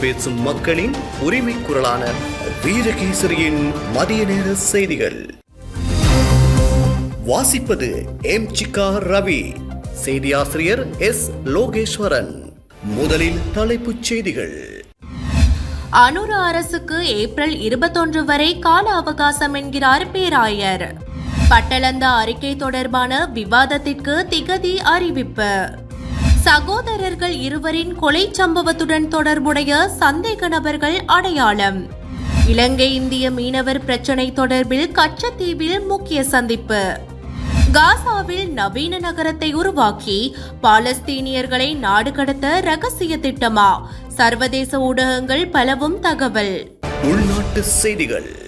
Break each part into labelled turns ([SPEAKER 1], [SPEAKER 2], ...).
[SPEAKER 1] பேசும் மக்களின் உரிமை குரலான வீரகேசரியின் மதிய நேர செய்திகள். வாசிப்பது எம் சிக்கா ரவி. செய்தியாசிரியர் எஸ் லோகேஸ்வரன். முதலில் தலைப்புச் செய்திகள்.
[SPEAKER 2] அனுர அரசுக்கு ஏப்ரல் இருபத்தொன்று வரை கால அவகாசம் என்கிறார் பேராயர். பட்டளந்த அறிக்கை தொடர்பான விவாதத்திற்கு திகதி அறிவிப்பு. சகோதரர்கள் இருவரின் கொலை சம்பவத்துடன் தொடர்புடைய சந்தேக நபர்கள் அடையாளம். இலங்கை இந்திய மீனவர் பிரச்சினை தொடர்பில் கச்சத்தீவில் முக்கிய சந்திப்பு. காசாவில் நவீன நகரத்தை உருவாக்கி பாலஸ்தீனியர்களை நாடு கடத்த ரகசிய திட்டமா? சர்வதேச ஊடகங்கள் பலவும் தகவல்.
[SPEAKER 1] உள்நாட்டு செய்திகள்.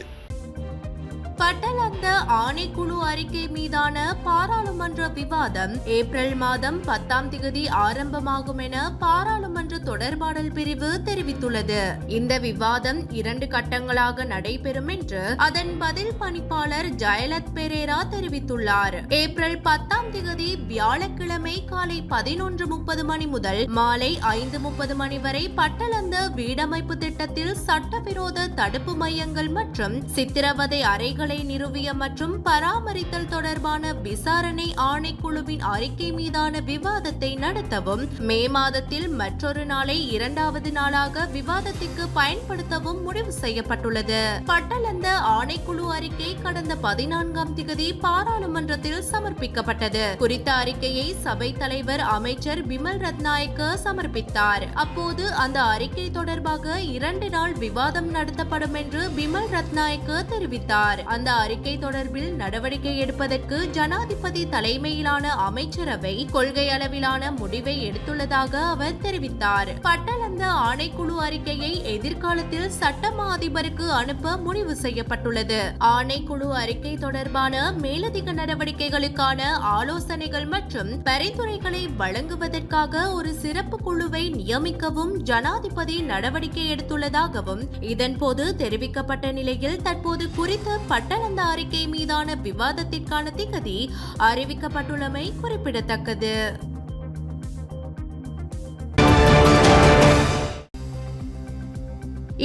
[SPEAKER 2] பட்டலந்த ஆணைக்குழு அறிக்கை மீதான பாராளுமன்ற விவாதம் ஏப்ரல் மாதம் பத்தாம் திகதி ஆரம்பமாகும் என பாராளுமன்ற தொடர்பாடல் பிரிவு தெரிவித்துள்ளது. இந்த விவாதம் இரண்டு கட்டங்களாக நடைபெறும் என்று அதன் பதில் பணிப்பாளர் ஜயலத் பெரேரா தெரிவித்துள்ளார். ஏப்ரல் பத்தாம் திகதி வியாழக்கிழமை காலை பதினொன்று முப்பது மணி முதல் மாலை ஐந்து முப்பது மணி வரை பட்டலந்த வீடமைப்பு திட்டத்தில் சட்டவிரோத தடுப்பு மையங்கள் மற்றும் சித்திரவதை அறைகளை நிறுவிய மற்றும் பராமரித்தல் தொடர்பான விசாரணை ஆணைக்குழுவின் அறிக்கை மீதான விவாதத்தை நடத்தவும் மே மாதத்தில் மற்றொரு நாளை இரண்டாவது நாளாக விவாதத்திற்கு பயன்படுத்தவும் முடிவு செய்யப்பட்டுள்ளது. பட்டலந்த ஆணைக்குழு அறிக்கை கடந்த பதினான்காம் திகதி பாராளுமன்றத்தில் சமர்ப்பிக்கப்பட்டது. குறித்த அறிக்கையை சபை தலைவர் அமைச்சர் பிமல் ரத்நாயக்க சமர்ப்பித்தார். அப்போது அந்த அறிக்கை தொடர்பாக இரண்டு நாள் விவாதம் நடத்தப்படும் என்று பிமல் ரத்நாயக்க தெரிவித்தார். அந்த அறிக்கை தொடர்பில் நடவடிக்கை எடுப்பதற்கு ஜனாதிபதி தலைமையிலான அமைச்சரவை கொள்கை அளவிலான முடிவை எடுத்துள்ளதாக அவர் தெரிவித்தார். பட்டலந்த ஆணைக்குழு அறிக்கையை எதிர்காலத்தில் சட்டமா அதிபருக்கு அனுப்ப முடிவு செய்யப்பட்டுள்ளது. ஆணைக்குழு அறிக்கை தொடர்பான மேலதிக நடவடிக்கைகளுக்கான ஆலோசனைகள் மற்றும் பரிந்துரைகளை வழங்குவதற்காக ஒரு சிறப்பு குழுவை நியமிக்கவும் ஜனாதிபதி நடவடிக்கை எடுத்துள்ளதாகவும் இதன்போது தெரிவிக்கப்பட்ட நிலையில் தற்போது குறித்த பட்டணந்த அறிக்கை மீதான விவாதத்திற்கான திகதி அறிவிக்கப்பட்டுள்ளமை குறிப்பிடத்தக்கது.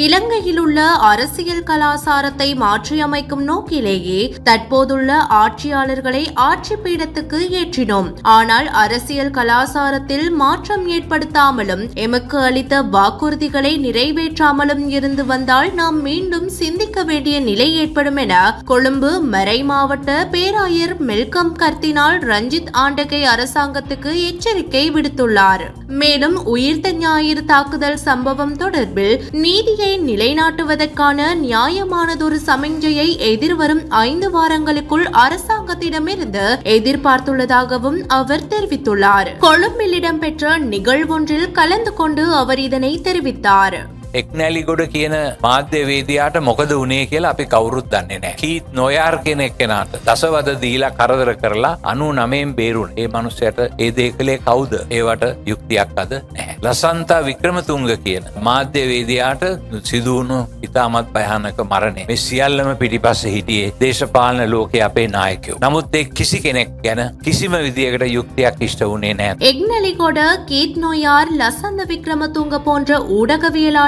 [SPEAKER 2] இலங்கையில் உள்ள அரசியல் கலாசாரத்தை மாற்றியமைக்கும் நோக்கிலேயே தற்போதுள்ள ஆட்சியாளர்களை ஆட்சி பீடத்துக்கு ஏற்றினோம். ஆனால் அரசியல் கலாசாரத்தில் மாற்றம் ஏற்படுத்தாமலும் எமக்கு அளித்த வாக்குறுதிகளை நிறைவேற்றாமலும் இருந்து வந்தால் நாம் மீண்டும் சிந்திக்க வேண்டிய நிலை ஏற்படும் என கொழும்பு மறை மாவட்ட பேராயர் மெல்கம் கர்த்தினால் ரஞ்சித் ஆண்டகை அரசாங்கத்துக்கு எச்சரிக்கை விடுத்துள்ளார். மேலும் உயிர்த்த ஞாயிறு தாக்குதல் சம்பவம் தொடர்பில் நீதியை நிலைநாட்டுவதற்கான நியாயமானதொரு சமிஞ்சையை எதிர்வரும் ஐந்து வாரங்களுக்குள் அரசாங்கத்திடமிருந்து எதிர்பார்த்துள்ளதாகவும் அவர் தெரிவித்துள்ளார். கொழும்பில் இடம்பெற்ற நிகழ்வொன்றில் கலந்து கொண்டு அவர் இதனை தெரிவித்தார்.
[SPEAKER 3] එක්නැලිගොඩ කියන මාධ්‍යවේදයාට මොකද වනේ කියලා අපි කවුරුත් දන්නේ නෑ කීත් නොයාර් කෙනෙක් කෙනාට දසවද දීලා කරදර කරලා අනු නමයෙන් බේරුන් ඒ මනුස්සයට ඒ දේ කළේ කවුද ඒවට යුක්තියක් අද නැහැ. ලසන්තා වික්‍රමතුංග කියන මාධ්‍යවේදයාට සිදුවුණු ඉතාමත් භයනක මරණය මේ සියල්ලම පිටිපස්ස හිටියේ දේශපාලන ලෝකය අපේ නායකයෝ. නමුත් ඒ කිසි කෙනෙක් ගැන කිසිම විදියකට යුක්තියක් ඉෂ්ට වනේ නෑ.
[SPEAKER 2] எக்னலிகோட கீத் நோயார் லசந்த விக்ரமதுங்க போன்ற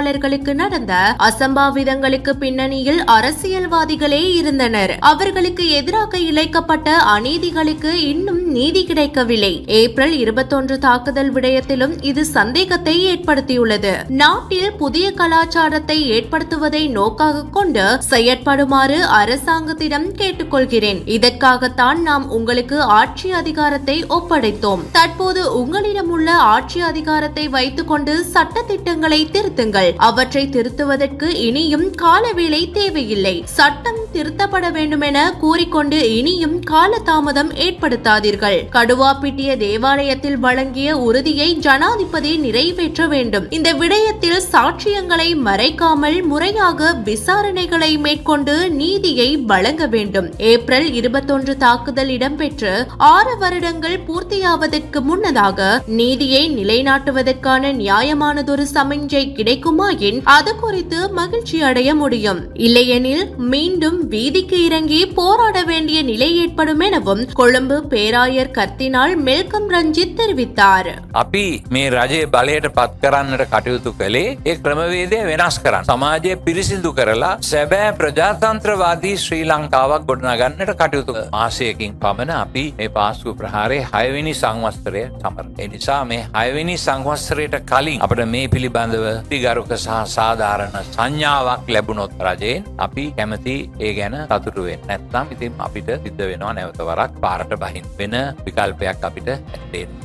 [SPEAKER 2] உறுப்பினர்களுக்கு நடந்த அசம்பாவிதங்களுக்கு பின்னணியில் அரசியல்வாதிகளே இருந்தனர். அவர்களுக்கு எதிராக இழைக்கப்பட்ட அநீதிகளுக்கு இன்னும் நீதி கிடைக்கவில்லை. ஏப்ரல் இருபத்தொன்று தாக்குதல் விடயத்திலும் இது சந்தேகத்தை ஏற்படுத்தியுள்ளது. நாட்டில் புதிய கலாச்சாரத்தை ஏற்படுத்துவதை நோக்காக கொண்டு செயற்படுமாறு அரசாங்கத்திடம் கேட்டுக்கொள்கிறேன். இதற்காகத்தான் நாம் உங்களுக்கு ஆட்சி அதிகாரத்தை ஒப்படைத்தோம். தற்போது உங்களிடம் உள்ள ஆட்சி அதிகாரத்தை வைத்துக்கொண்டு சட்ட திட்டங்களை திருத்துங்கள். அவற்றை திருத்துவதற்கு இனியும் காலவேளை தேவையில்லை. சட்டம் திருத்தப்பட வேண்டும் என கூறிக்கொண்டு இனியும் காலதாமதம் ஏற்படுத்தாதீர்கள். கடுவாப்பிட்டிய தேவாலயத்தில் வழங்கிய உறுதியை ஜனாதிபதி நிறைவேற்ற வேண்டும். இந்த விடயத்தில் சாட்சியங்களை மறைக்காமல் முறையாக விசாரணைகளை மேற்கொண்டு நீதியை வழங்க வேண்டும். ஏப்ரல் இருபத்தொன்று தாக்குதல் இடம்பெற்று ஆறு வருடங்கள் பூர்த்தியாவதற்கு முன்னதாக நீதியை நிலைநாட்டுவதற்கான நியாயமானதொரு சமிஞ்சை கிடைக்குமாயின் அது குறித்து மகிழ்ச்சி அடைய முடியும். இல்லையெனில் மீண்டும் வீதிக்கு இறங்கி போராட வேண்டிய நிலை ஏற்படும் எனவும் கொழும்பு பேராயர் கர்த்தினால் மெல்கம் ரஞ்சித் தெரிவித்தார்
[SPEAKER 3] අපි මේ රජයේ බලයට පත් කරන්නට කටයුතු කළේ ඒ ක්‍රමවේදය වෙනස් කරන්න. සමාජය පිරිසිදු කරලා සැබෑ ප්‍රජාතන්ත්‍රවාදී ශ්‍රී ලංකාවක් ගොඩනගන්නට කටයුතු කළා. මාසයකින් පමණ අපි මේ පාස්කු ප්‍රහාරයේ හයවෙනි සංවස්තරය සමර. ඒ නිසා මේ හයවෙනි සංවස්තරයට කලින් අපට මේ පිළිබඳව පිගරුක සහ සාධාරණ සංඥාවක් ලැබුණොත් රජයෙන් අපි කැමති ඒ ගැන සතුටු වෙන්න. නැත්නම් ඉතින් අපිට සිද්ධ වෙනවා නැවත වරක් පාරට බහින්. වෙන විකල්පයක් අපිට ඇත්තේ නෑ.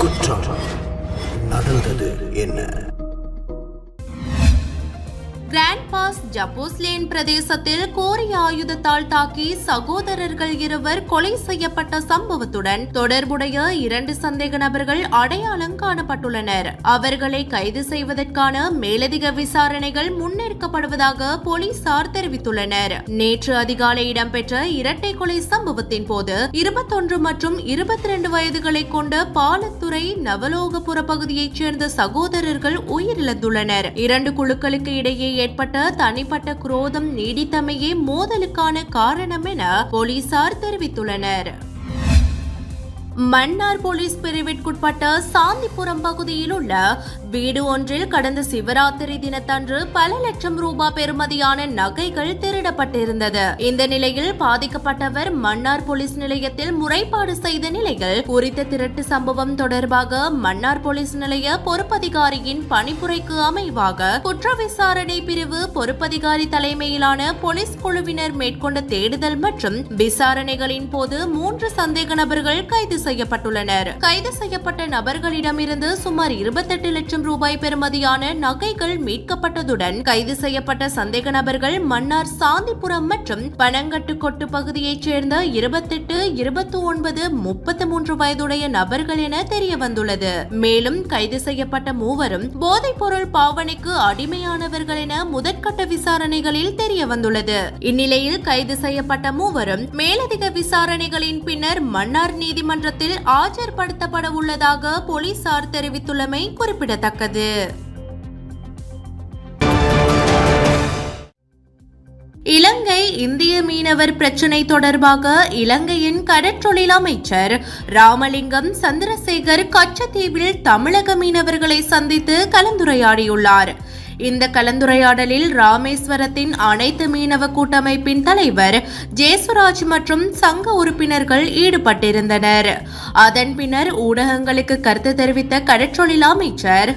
[SPEAKER 1] குற்றம் நடந்தது என்ன
[SPEAKER 2] கிராண்ட் பாஸ் ஜப்போஸ்லேன் பிரதேசத்தில் கோரிய ஆயுதத்தால் தாக்கி சகோதரர்கள் இருவர் கொலை செய்யப்பட்ட சம்பவத்துடன் தொடர்புடைய இரண்டு சந்தேக நபர்கள் அடையாளம் காணப்பட்டுள்ளனர். அவர்களை கைது செய்வதற்கான மேலதிக விசாரணைகள் முன்னெடுக்கப்படுவதாக போலீசார் தெரிவித்துள்ளனர். நேற்று அதிகாலை இடம்பெற்ற இரட்டை கொலை சம்பவத்தின் போது இருபத்தொன்று மற்றும் இருபத்தி ரெண்டு வயதுகளை கொண்ட பாலத்துறை நவலோகபுர பகுதியைச் சேர்ந்த சகோதரர்கள் உயிரிழந்துள்ளனர். இரண்டு குழுக்களுக்கு இடையே ஏற்பட்ட தனிப்பட்ட குரோதம் நீடித்தமையே மோதலுக்கான காரணம் என போலீசார் தெரிவித்துள்ளனர். மன்னார் போலீஸ் பிரிவிற்குட்பட்ட சாந்திபுரம் பகுதியில் உள்ள வீடு ஒன்றில் கடந்த சிவராத்திரி தினத்தன்று பல லட்சம் ரூபாய் பெறுமதியான நகைகள் திருடப்பட்டிருந்தது. இந்த நிலையில் பாதிக்கப்பட்டவர் மன்னார் போலீஸ் நிலையத்தில் முறைப்பாடு செய்த நிலையில் குறித்த திருட்டு சம்பவம் தொடர்பாக மன்னார் போலீஸ் நிலைய பொறுப்பதிகாரியின் பணிப்புரைக்கு அமைவாக குற்ற விசாரணை பிரிவு பொறுப்பதிகாரி தலைமையிலான போலீஸ் குழுவினர் மேற்கொண்ட தேடுதல் மற்றும் விசாரணைகளின் போது மூன்று சந்தேக நபர்கள் கைது செய்யப்பட்டுள்ளனர். கைது செய்யப்பட்ட நபர்களிடமிருந்து சுமார் இருபத்தெட்டு லட்சம் ரூபாய் பெறுமதியான நகைகள் மீட்கப்பட்டதுடன் கைது செய்யப்பட்ட சந்தேக நபர்கள் மன்னார் சாந்திபுரம் மற்றும் பனங்கட்டுக்கொட்டு பகுதியைச் சேர்ந்த இருபத்தெட்டு இருபத்தி ஒன்பது முப்பத்தி மூன்று வயதுடைய நபர்கள் என தெரிய வந்துள்ளது மேலும் கைது செய்யப்பட்ட மூவரும் போதைப் பொருள் பாவனைக்கு அடிமையானவர்கள் என முதற்கட்ட விசாரணைகளில் தெரிய வந்துள்ளது இந்நிலையில் கைது செய்யப்பட்ட மூவரும் மேலதிக விசாரணைகளின் பின்னர் மன்னார் நீதிமன்ற நீதிமன்றத்தில் ஆஜர்படுத்தப்பட உள்ளதாக போலீசார் தெரிவித்துள்ளமை குறிப்பிடத்தக்கது. இலங்கை இந்திய மீனவர் பிரச்சினை தொடர்பாக இலங்கையின் கடற்றொழில் அமைச்சர் ராமலிங்கம் சந்திரசேகர் கச்சத்தீவில் தமிழக மீனவர்களை சந்தித்து கலந்துரையாடியுள்ளார். இந்த கலந்துரையாடலில் ராமேஸ்வரத்தின் அனைத்து மீனவ கூட்டமைப்பின் தலைவர் ஜேசுராஜ் மற்றும் சங்க உறுப்பினர்கள் ஈடுபட்டிருந்தனர். அதன் பின்னர் ஊடகங்களுக்கு கருத்து தெரிவித்த கடற்றொழில் அமைச்சர்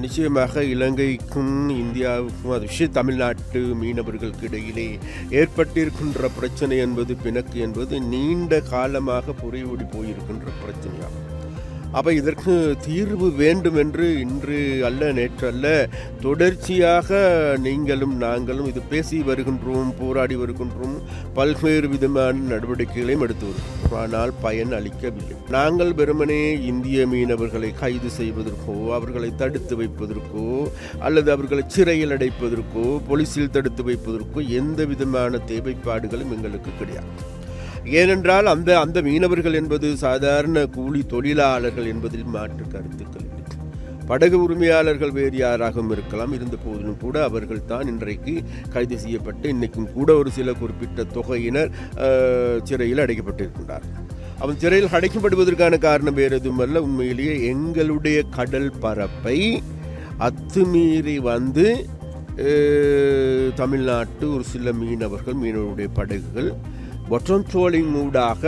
[SPEAKER 4] நிச்சயமாக இலங்கைக்கும் இந்தியாவுக்கும் அது தமிழ்நாட்டு மீனவர்களுக்கு இடையிலே ஏற்பட்டிருக்கின்ற பிரச்சனை என்பது பிணக்கு என்பது நீண்ட காலமாக புரியோடி போயிருக்கின்ற பிரச்சனையாகும். அப்போ இதற்கு தீர்வு வேண்டும் என்று இன்று அல்ல நேற்று அல்ல. தொடர்ச்சியாக நீங்களும் நாங்களும் இது பேசி வருகின்றோம் போராடி வருகின்றோம். பல்வேறு விதமான நடவடிக்கைகளையும் எடுத்து வருகிறோம் ஆனால் பயன் அளிக்கவில்லை. நாங்கள் வெறுமனே இந்திய மீனவர்களை கைது செய்வதற்கோ அவர்களை தடுத்து வைப்பதற்கோ அல்லது அவர்களை சிறையில் அடைப்பதற்கோ போலீஸில் தடுத்து வைப்பதற்கோ எந்த விதமான தேவைப்பாடுகளும் எங்களுக்கு கிடையாது. ஏனென்றால் அந்த அந்த மீனவர்கள் என்பது சாதாரண கூலி தொழிலாளர்கள் என்பதில் மாற்று கருத்துக்கள் படகு உரிமையாளர்கள் வேறு யாராகவும் இருக்கலாம். இருந்த போதிலும் கூட அவர்கள் தான் இன்றைக்கு கைது செய்யப்பட்டு இன்றைக்கும் கூட ஒரு சில குறிப்பிட்ட தொகையினர் சிறையில் அடைக்கப்பட்டிருக்கின்றார் அவன் சிறையில் அடைக்கப்படுவதற்கான காரணம் வேறு எதுவுமல்ல உண்மையிலேயே எங்களுடைய கடல் பரப்பை அத்துமீறி வந்து தமிழ்நாட்டு ஒரு சில மீனவர்கள் மீனவருடைய படகுகள் பொட்டம் ட்ரோலிங் மூடாக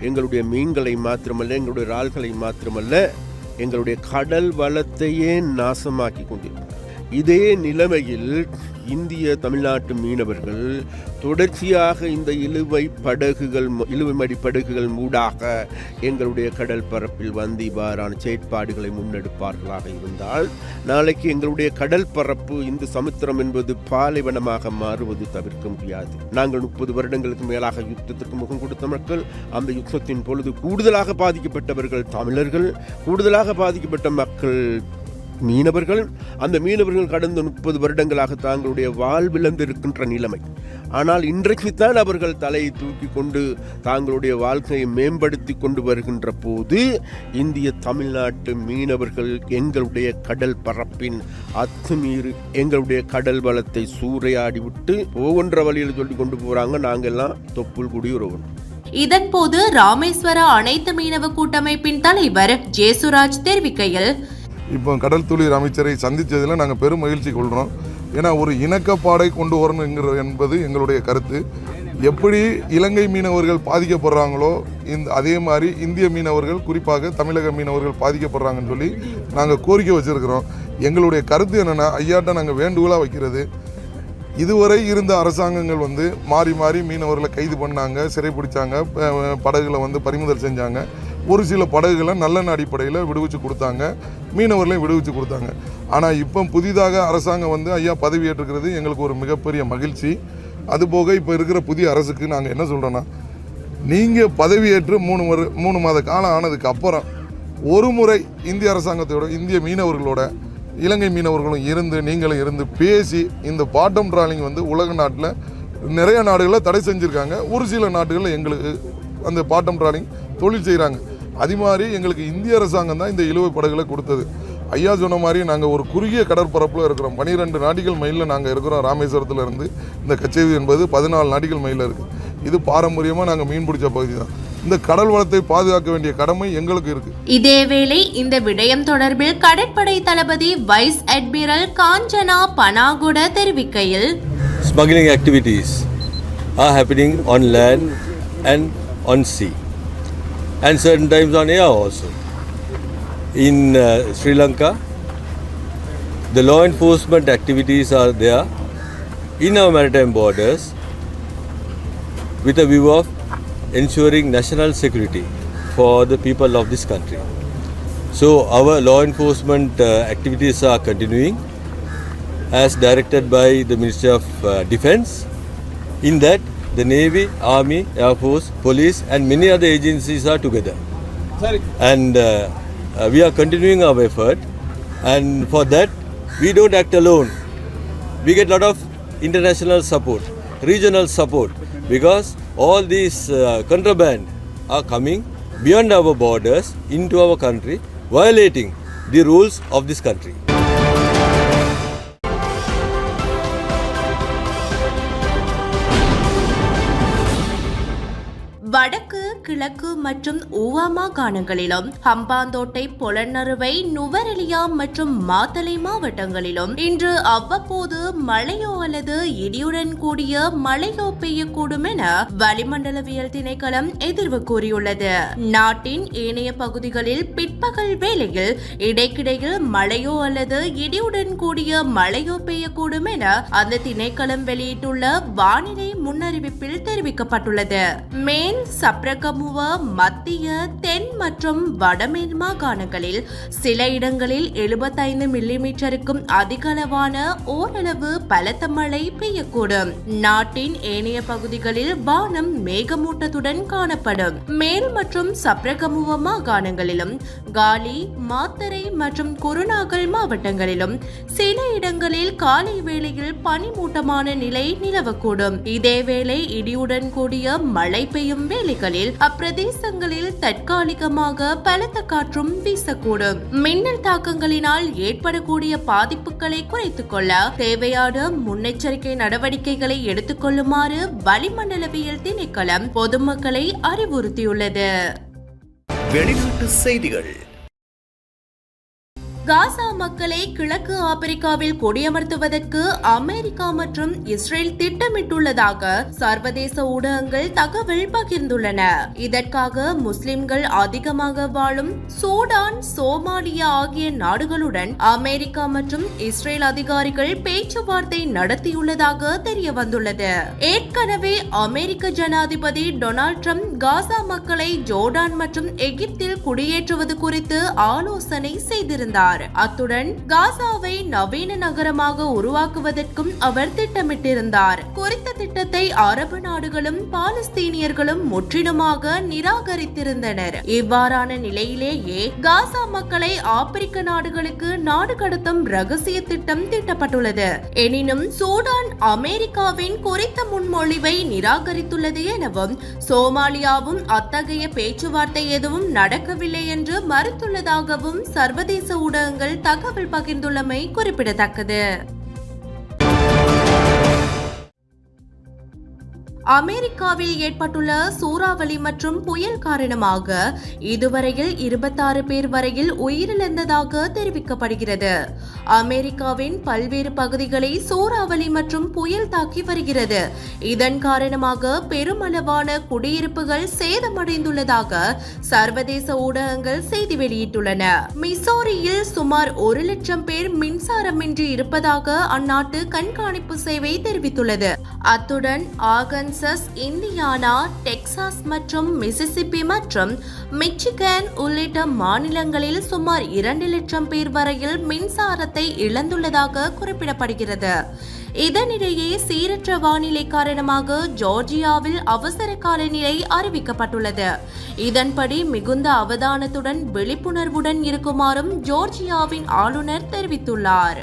[SPEAKER 4] எங்களுடைய மீன்களை மாத்திரமல்ல எங்களுடைய இறால்களை மாத்திரமல்ல எங்களுடைய கடல் வளத்தையே நாசமாக்கி கொண்டிருக்கும் இதே நிலைமையில் இந்திய தமிழ்நாட்டு மீனவர்கள் தொடர்ச்சியாக இந்த இழுவை படகுகள் இழுவை இழுவைமடி படகுகள் மூடாக எங்களுடைய கடல் பரப்பில் வந்து இவ்வாறான செயற்பாடுகளை முன்னெடுப்பார்களாக இருந்தால் நாளைக்கு எங்களுடைய கடல் பரப்பு இந்த சமுத்திரம் என்பது பாலைவனமாக மாறுவது தவிர்க்க முடியாது. நாங்கள் முப்பது வருடங்களுக்கு மேலாக யுத்தத்திற்கு முகம் கொடுத்த மக்கள் அந்த யுத்தத்தின் பொழுது கூடுதலாக பாதிக்கப்பட்டவர்கள் தமிழர்கள் கூடுதலாக பாதிக்கப்பட்ட மக்கள் மீனவர்கள் அந்த மீனவர்கள் கடந்த முப்பது வருடங்களாக தாங்களுடைய வாழ்விழந்திருக்கின்ற நிலைமை. ஆனால் இன்றைக்குத்தான் அவர்கள் தலையை தூக்கி கொண்டு தாங்களுடைய வாழ்க்கையை மேம்படுத்தி கொண்டு வருகின்ற போது இந்திய தமிழ்நாட்டு மீனவர்கள் எங்களுடைய கடல் பரப்பின் அத்துமீறி எங்களுடைய கடல் வளத்தை சூறையாடி விட்டு ஒவ்வொன்ற வழியில் சொல்லி கொண்டு போறாங்க. நாங்கெல்லாம் தொப்புள் குடியுறவன்
[SPEAKER 2] இதன்போது ராமேஸ்வர அனைத்து மீனவ கூட்டமைப்பின் தலைவர் ஜேசுராஜ் தெரிவிக்கையில்
[SPEAKER 5] இப்போ கடல் தொழில் அமைச்சரை சந்தித்ததில் நாங்கள் பெரும் மகிழ்ச்சி கொள்கிறோம் ஏன்னா ஒரு இணக்கப்பாடை கொண்டு வரணுங்கிற என்பது எங்களுடைய கருத்து. எப்படி இலங்கை மீனவர்கள் பாதிக்கப்படுறாங்களோ இந்த அதே மாதிரி இந்திய மீனவர்கள் குறிப்பாக தமிழக மீனவர்கள் பாதிக்கப்படுறாங்கன்னு சொல்லி நாங்கள் கோரிக்கை வச்சுருக்கிறோம். எங்களுடைய கருத்து என்னென்னா ஐயாட்ட நாங்கள் வேண்டுகோளாக வைக்கிறது. இதுவரை இருந்த அரசாங்கங்கள் வந்து மாறி மாறி மீனவர்களை கைது பண்ணாங்க சிறைப்பிடிச்சாங்க ப- படகுகளை வந்து பறிமுதல் செஞ்சாங்க. ஒரு சில படகுகளை நல்லெண்ண அடிப்படையில் விடுவிச்சு கொடுத்தாங்க. மீனவர்களையும் விடுவிச்சு கொடுத்தாங்க. ஆனால் இப்போ புதிதாக அரசாங்கம் வந்து ஐயா பதவியேற்றுக்கிறது எங்களுக்கு ஒரு மிகப்பெரிய மகிழ்ச்சி. அதுபோக இப்போ இருக்கிற புதிய அரசுக்கு நாங்கள் என்ன சொல்கிறோன்னா நீங்கள் பதவியேற்று மூணு வரு மூணு மாத காலம் ஆனதுக்கு அப்புறம் ஒரு முறை இந்திய அரசாங்கத்தோட இந்திய மீனவர்களோட இலங்கை மீனவர்களும் இருந்து நீங்களும் இருந்து பேசி இந்த பாட்டம் ட்ராலிங் வந்து உலக நாட்டில் நிறைய நாடுகளில் தடை செஞ்சுருக்காங்க. ஒரு சில நாடுகளில் எங்களுக்கு அந்த பாட்டம் ட்ராலிங் தொழில் செய்கிறாங்க அது மாதிரி எங்களுக்கு இந்திய அரசாங்கம் தான் இந்த இழுவை படகுகளை கொடுத்தது. ஐயா சொன்ன மாதிரி நாங்கள் ஒரு குறுகிய கடற்பரப்பில் இருக்கிறோம். பனிரெண்டு நாடிகள் மைலில் நாங்கள் இருக்கிறோம். ராமேஸ்வரத்தில் இருந்து இந்த கச்சேரி என்பது பதினாலு நாடிகள் மைலில் இருக்குது இது பாரம்பரியமாக நாங்கள் மீன் பிடிச்ச பகுதி தான். இந்த கடல் வளத்தை பாதுகாக்க வேண்டிய கடமை எங்களுக்கு இருக்குது
[SPEAKER 2] இதேவேளை இந்த விடயம் தொடர்பில் கடற்படை தளபதி வைஸ் அட்மிரல் காஞ்சனா பனாகுட தெரிவிக்கையில்.
[SPEAKER 6] Smuggling activities are happening on land and on sea. And certain times on air also in uh, sri lanka the law enforcement activities are there in our maritime borders with a view of ensuring national security for the people of this country so our law enforcement uh, activities are continuing as directed by the Ministry of uh, Defense. In that, the Navy, Army, Air Force, Police, and many other agencies are together. And uh, uh, we are continuing our effort. And for that, we don't act alone. We get a lot of international support, regional support, because all these uh, contraband are coming beyond our borders into our country, violating the rules of this country.
[SPEAKER 2] வடக்கு கிழக்கு மற்றும் ஊவா மாகாணங்களிலும் ஹம்பாந்தோட்டை பொலன்னறுவை நுவரெலியா மற்றும் மாத்தலை மாவட்டங்களிலும் இன்று அவ்வப்போது மழையோ அல்லது இடியுடன் கூடிய மழையோ பெய்யக்கூடும் என வளிமண்டலவியல் திணைக்களம் எதிர்வு கூறியுள்ளது. நாட்டின் ஏனைய பகுதிகளில் பிற்பகல் வேளையில் இடைக்கிடையில் மழையோ அல்லது இடியுடன் கூடிய மழையோ பெய்யக்கூடும் என அந்த திணைக்களம் வெளியிட்டுள்ள வானிலை முன்னறிவிப்பில் தெரிவிக்கப்பட்டுள்ளது. மேல் சப்ரகமுவ மத்திய தென் மற்றும் வடமேல் மாகாணங்களில் சில இடங்களில் 75 மில்லிமீட்டருக்கும் அதிகளவான ஓரளவு பலத்த மழை பெய்யக்கூடும். நாட்டின் ஏனைய பகுதிகளில் வானம் மேகமூட்டத்துடன் காணப்படும். மேல் மற்றும் சப்ரகமுவ மாகாணங்களிலும் காலி மாத்தரை மற்றும் குருநாகல் மாவட்டங்களிலும் சில இடங்களில் காலை வேளையில் பனிமூட்டமான நிலை நிலவக்கூடும். இதேவேளை இடியுடன் கூடிய மழை பெய்யும் வேளைகளில் அப்பிரதேசங்களில் தற்காலிகமாக பலத்த காற்றும் வீசக்கூடும். மின்னல் தாக்கங்களினால் ஏற்படக்கூடிய பாதிப்புகளை குறைத்துக் கொள்ள தேவையான முன்னெச்சரிக்கை நடவடிக்கைகளை எடுத்துக்கொள்ளுமாறு வளிமண்டலவியல் திணைக்களம் பொதுமக்களை அறிவுறுத்தியுள்ளது.
[SPEAKER 1] வெளிநாட்டு செய்திகள்.
[SPEAKER 2] காசா மக்களை கிழக்கு ஆப்பிரிக்காவில் குடியமர்த்துவதற்கு அமெரிக்கா மற்றும் இஸ்ரேல் திட்டமிட்டுள்ளதாக சர்வதேச ஊடகங்கள் தகவல் பகிர்ந்துள்ளன. இதற்காக முஸ்லிம்கள் அதிகமாக வாழும் சூடான் சோமாலியா ஆகிய நாடுகளுடன் அமெரிக்கா மற்றும் இஸ்ரேல் அதிகாரிகள் பேச்சுவார்த்தை நடத்தியுள்ளதாக தெரிய வந்துள்ளது ஏற்கனவே அமெரிக்க ஜனாதிபதி டொனால்ட் ட்ரம்ப் காசா மக்களை ஜோர்டான் மற்றும் எகிப்தில் குடியேற்றுவது குறித்து ஆலோசனை செய்திருந்தார். அத்துடன் அத்துடன் காசாவை நவீன நகரமாக உருவாக்குவதற்கும் அவர் திட்டமிட்டிருந்தார். குறித்த திட்டத்தை அரபு நாடுகளும் பாலஸ்தீனியர்களும் முற்றிலுமாக நிராகரித்திருந்தனர். இவ்வாறான நிலையிலேயே காசா மக்களை ஆப்பிரிக்க நாடுகளுக்கு நாடு கடத்தும் ரகசிய திட்டம் தீட்டப்பட்டுள்ளது. எனினும் சூடான் அமெரிக்காவின் குறித்த முன்மொழிவை நிராகரித்துள்ளது எனவும் சோமாலியாவும் அத்தகைய பேச்சுவார்த்தை எதுவும் நடக்கவில்லை என்று மறுத்துள்ளதாகவும் சர்வதேச ஊடகங்கள் தகவல் பகிர்ந்துள்ளமை குறிப்பிடத்தக்கது. அமெரிக்காவில் ஏற்பட்டுள்ள சூறாவளி மற்றும் புயல் காரணமாக இதுவரையில் இருபத்தாறு பேர் வரையில் உயிரிழந்ததாக தெரிவிக்கப்படுகிறது. அமெரிக்காவின் பல்வேறு பகுதிகளை சூறாவளி மற்றும் புயல் தாக்கி வருகிறது. இதன் காரணமாக பெருமளவான குடியிருப்புகள் சேதமடைந்துள்ளதாக சர்வதேச ஊடகங்கள் செய்தி வெளியிட்டுள்ளன. மிசோரியில் சுமார் ஒரு லட்சம் பேர் மின்சாரமின்றி இருப்பதாக அந்நாட்டு கண்காணிப்பு சேவை தெரிவித்துள்ளது. அத்துடன் ஆகன்சஸ் இந்தியானா டெக்சாஸ் மற்றும் மிசிசிப்பி மற்றும் மிச்சிகன் உள்ளிட்ட மாநிலங்களில் சுமார் இரண்டு லட்சம் பேர் வரையில் மின்சாரத்தை இழந்துள்ளதாக குறிப்பிடப்படுகிறது. இதனிடையே சீரற்ற வானிலை காரணமாக ஜார்ஜியாவில் அவசர காலநிலை அறிவிக்கப்பட்டுள்ளது. இதன்படி மிகுந்த அவதானத்துடன் விழிப்புணர்வுடன் இருக்குமாறும் ஜார்ஜியாவின் ஆளுநர் தெரிவித்துள்ளார்.